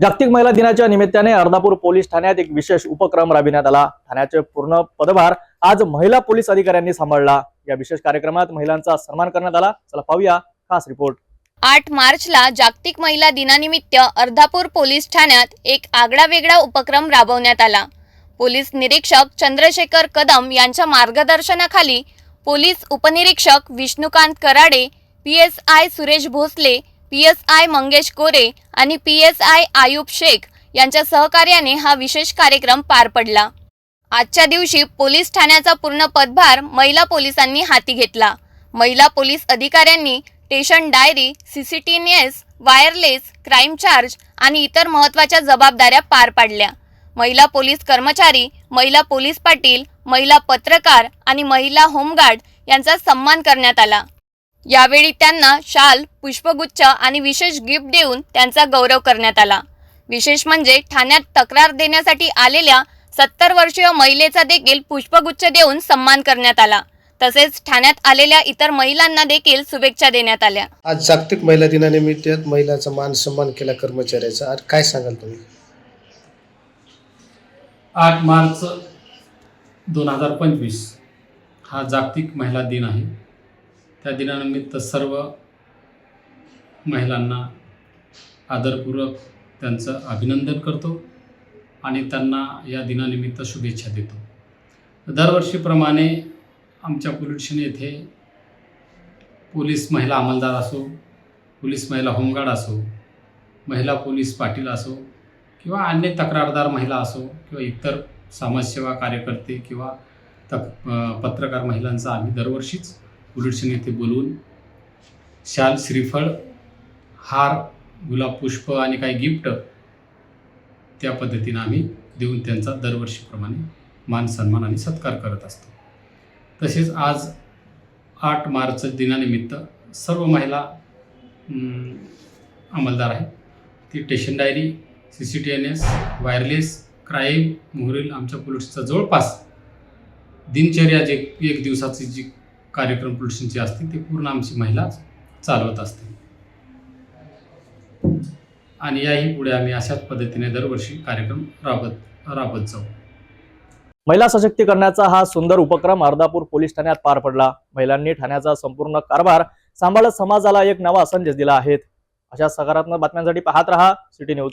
जागतिक महिला दिनाच्या निमित्ताने अर्धापूर पोलीस ठाण्यात एक विशेष उपक्रम राबविण्यात आला. ठाण्याचे पूर्ण पदभार आज महिला पोलीस अधिकाऱ्यांनी सांभाळला. या विशेष कार्यक्रमात महिलांचा सन्मान करण्यात आला. चला पाहूया खास रिपोर्ट. आठ मार्चला जागतिक महिला दिनानिमित्त अर्धापूर पोलीस ठाण्यात एक आगळावेगळा उपक्रम राबवण्यात आला. पोलीस निरीक्षक चंद्रशेखर कदम यांच्या मार्गदर्शनाखाली पोलीस उपनिरीक्षक Vishnukant Karade P S I Suresh Bhosale P S I Mangesh Kore आणि P S I Ayub Shaikh यांच्या सहकार्याने हा विशेष कार्यक्रम पार पडला. आजच्या दिवशी पोलीस ठाण्याचा पूर्ण पदभार महिला पोलिसांनी हाती घेतला. महिला पोलीस अधिकाऱ्यांनी station diary CCTNS wireless crime charge आणि इतर महत्त्वाच्या जबाबदाऱ्या पार पाडल्या. महिला पोलीस कर्मचारी महिला पोलीस पाटील महिला पत्रकार आणि महिला होमगार्ड यांचा सन्मान करण्यात आला. यावेळी त्यांना शाल पुष्पगुच्छ आणि विशेष गिफ्ट देऊन त्यांचा गौरव करण्यात आला. विशेष म्हणजे ठाण्यात तक्रार देण्यासाठी आलेल्या सत्तर वर्षीय महिलेचा देखील पुष्पगुच्छ देऊन सन्मान करण्यात आला. तसेच ठाण्यात आलेल्या इतर महिलांना देखील शुभेच्छा देण्यात आल्या. आज जागतिक महिला दिनानिमित्त महिलाचा मान सन्मान केला कर्मचाऱ्याचा. आज काय सांगाल तुम्ही? आठ मार्च दोन हजार पंचवीस हा जागतिक महिला दिन आहे. त्या दिनानिमित्त सर्व महिलांना आदरपूर्वक त्यांचं अभिनंदन करतो आणि त्यांना या दिनानिमित्त शुभेच्छा देतो. दरवर्षीप्रमाणे आमच्या पोलीस येथे पोलीस महिला अंमलदार असो पोलीस महिला होमगार्ड असो महिला पोलीस पाटील असो किंवा अन्य तक्रारदार महिला असो किंवा इतर समाजसेवा कार्यकर्ते किंवा तक पत्रकार महिलांचा आम्ही दरवर्षीच पोलीस नेते येथे बोलवून शाल श्रीफळ हार गुलाब पुष्प आणि काही गिफ्ट त्या पद्धतीनं आम्ही देऊन त्यांचा दरवर्षीप्रमाणे मान सन्मान आणि सत्कार करत असतो. तसेच आज आठ मार्च दिनानिमित्त सर्व महिला अंमलदार आहेत. ती station diary C C T N S wireless crime मोहरील आमच्या पोलिसचा जवळपास दिनचर्या जे एक दिवसाची जी कार्यक्रम पुरुषांचे असते ते पूर्ण आमची महिला चालवत असते आणि याही पुढे आम्ही अशाच पद्धतीने दरवर्षी कार्यक्रम राबत राबत जाऊ. महिला सशक्तीकरणाचा हा सुंदर उपक्रम अर्धापूर पोलीस ठाण्यात पार पडला. महिलांनी ठाण्याचा संपूर्ण कारभार सांभाळत समाजाला एक नवा संदेश दिला आहे. अशा सकारात्मक बातम्यांसाठी पाहत रहा सिटी न्यूज.